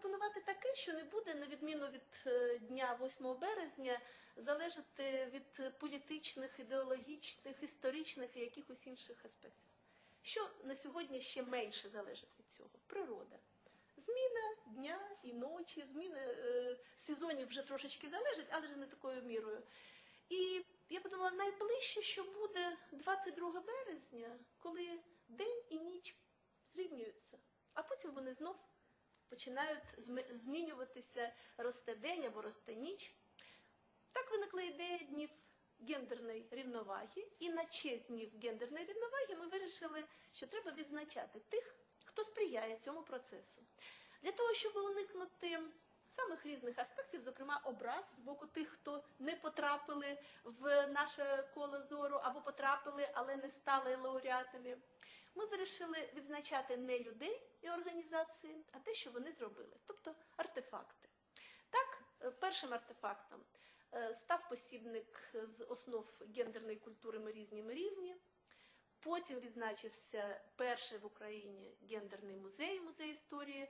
запропонувати таке, що не буде, на відміну від е, дня 8 березня, залежати від політичних, ідеологічних, історичних і якихось інших аспектів. Що на сьогодні ще менше залежить від цього? Природа. Зміна дня і ночі, зміна е, сезонів вже трошечки залежить, але ж не такою мірою. І я подумала, найближче, що буде 22 березня, коли день і ніч зрівнюються, а потім вони знов починають змінюватися, росте день або росте ніч. Так виникла ідея днів гендерної рівноваги, і на честь днів гендерної рівноваги ми вирішили, що треба відзначати тих, хто сприяє цьому процесу. Для того, щоб уникнути самих різних аспектів, зокрема образ з боку тих, хто не потрапили в наше коло зору або потрапили, але не стали лауреатами. Ми вирішили відзначати не людей і організації, а те, що вони зробили, тобто артефакти. Так, е, першим артефактом е, став посібник з основ гендерної культури ми різні, ми рівні. Потім відзначився перший в Україні гендерний музей, музей історії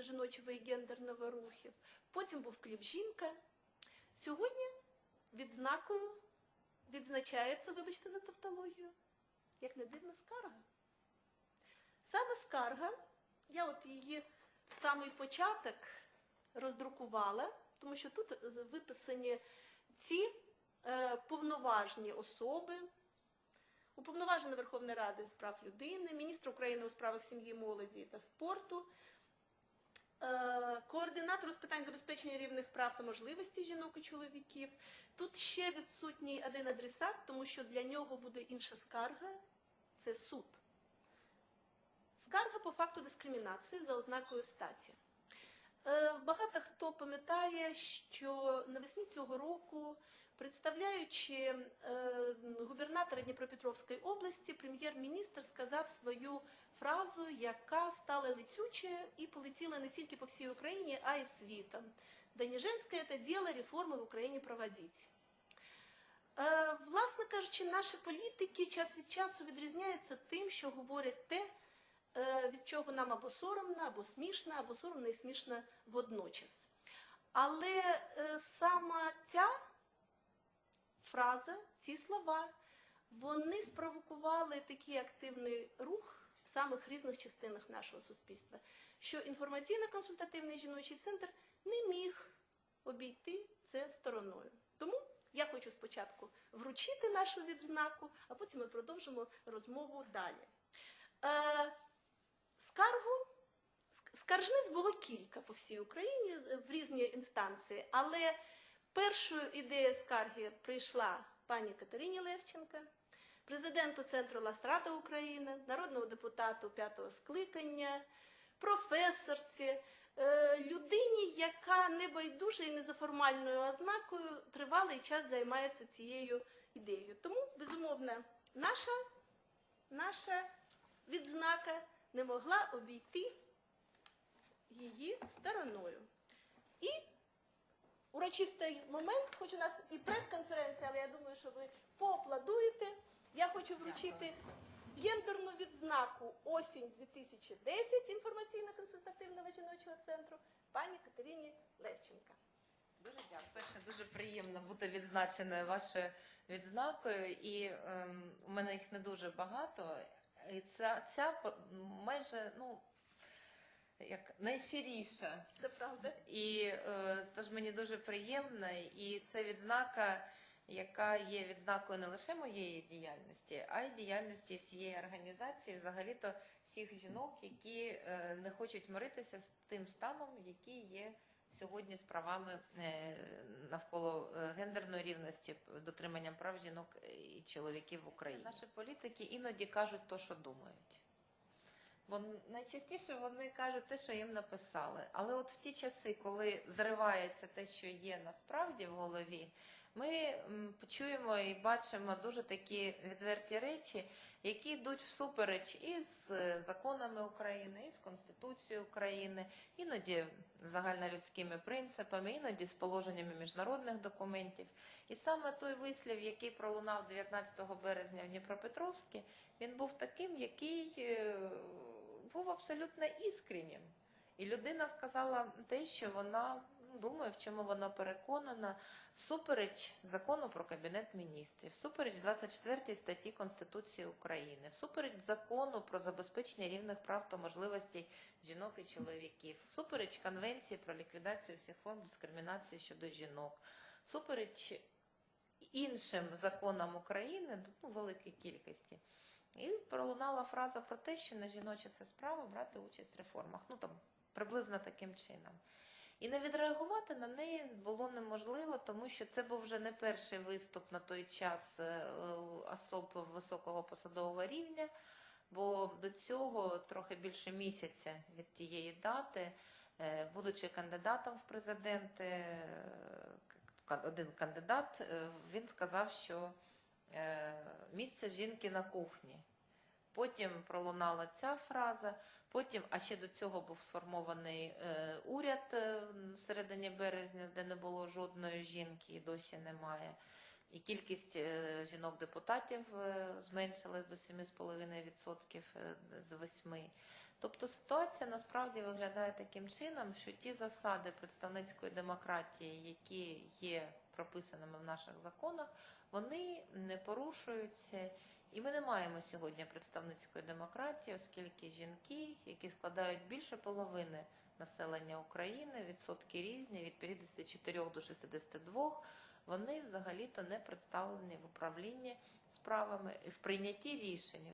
жіночого і гендерного рухів. Потім був кліп Жінка. Сьогодні відзнакою відзначається, вибачте за тавтологію, як не дивна скарга. Саме скарга, я от її самий початок роздрукувала, тому що тут виписані ці е, повноважні особи, уповноважена Верховної Ради з прав людини, міністр України у справах сім'ї, молоді та спорту, координатор з питань забезпечення рівних прав та можливостей жінок і чоловіків. Тут ще відсутній один адресат, тому що для нього буде інша скарга це суд. Скарга по факту дискримінації за ознакою статі. Е, Багато хто пам'ятає, що навесні цього року, представляючи е, губернатора Дніпропетровської області, прем'єр-міністр сказав свою фразу, яка стала летючою і полетіла не тільки по всій Україні, а й світом. Да не це діло реформи в Україні проводить. Е, Власне кажучи, наші політики час від часу відрізняються тим, що говорять те, від чого нам або соромно, або смішно, або соромно і смішно водночас. Але е, саме ця фраза, ці слова, вони спровокували такий активний рух в самих різних частинах нашого суспільства, що інформаційно-консультативний жіночий центр не міг обійти це стороною. Тому я хочу спочатку вручити нашу відзнаку, а потім ми продовжимо розмову далі. Е, скаргу скаржниць було кілька по всій Україні е, в різні інстанції, але першою ідеєю скарги прийшла пані Катерині Левченка, президенту Центру Ластрада України, народному депутату п'ятого скликання, професорці, е, людині, яка не байдуже і не за формальною ознакою тривалий час займається цією ідеєю. Тому, безумовно, наша, наша відзнака не могла обійти її стороною. І урочистий момент, хоч у нас і прес-конференція, але я думаю, що ви поаплодуєте. Я хочу вручити гендерну відзнаку осінь 2010 інформаційно-консультативного жіночого центру пані Катерині Левченка. Дуже дякую. Перше, дуже приємно бути відзначеною вашою відзнакою, і ем, у мене їх не дуже багато. І ця, ця майже ну як найщиріша. Це правда. І е, тож мені дуже приємно, і це відзнака, яка є відзнакою не лише моєї діяльності, а й діяльності всієї організації, взагалі-то всіх жінок, які е, не хочуть миритися з тим станом, який є сьогодні з правами е, навколо е, гендерної рівності, дотриманням прав жінок і чоловіків в Україні. Наші політики іноді кажуть то, що думають. Бо найчастіше вони кажуть те, що їм написали. Але от в ті часи, коли зривається те, що є насправді в голові, ми почуємо і бачимо дуже такі відверті речі, які йдуть всупереч із е, законами України, із Конституцією України, іноді загальнолюдськими принципами, іноді з положеннями міжнародних документів. І саме той вислів, який пролунав 19 березня в Дніпропетровській, він був таким, який е, був абсолютно іскреннім. І людина сказала те, що вона думає, в чому вона переконана, всупереч закону про кабінет міністрів, всупереч 24 статті Конституції України, всупереч закону про забезпечення рівних прав та можливостей жінок і чоловіків, всупереч конвенції про ліквідацію всіх форм дискримінації щодо жінок, всупереч іншим законам України, ну, великій кількості. І пролунала фраза про те, що не жіноча це справа брати участь в реформах. Ну там приблизно таким чином. І не відреагувати на неї було неможливо, тому що це був вже не перший виступ на той час е, е, особ високого посадового рівня, бо до цього трохи більше місяця від тієї дати, е, будучи кандидатом в президенти, один кандидат, він сказав, що місце жінки на кухні. Потім пролунала ця фраза. Потім, а ще до цього був сформований е, уряд е, в середині березня, де не було жодної жінки і досі немає. І кількість е, жінок-депутатів е, зменшилась до 7,5% е, з 8%. Тобто ситуація насправді виглядає таким чином, що ті засади представницької демократії, які є прописаними в наших законах, вони не порушуються. І ми не маємо сьогодні представницької демократії, оскільки жінки, які складають більше половини населення України, відсотки різні, від 54 до 62, вони взагалі-то не представлені в управлінні справами і в прийнятті рішень.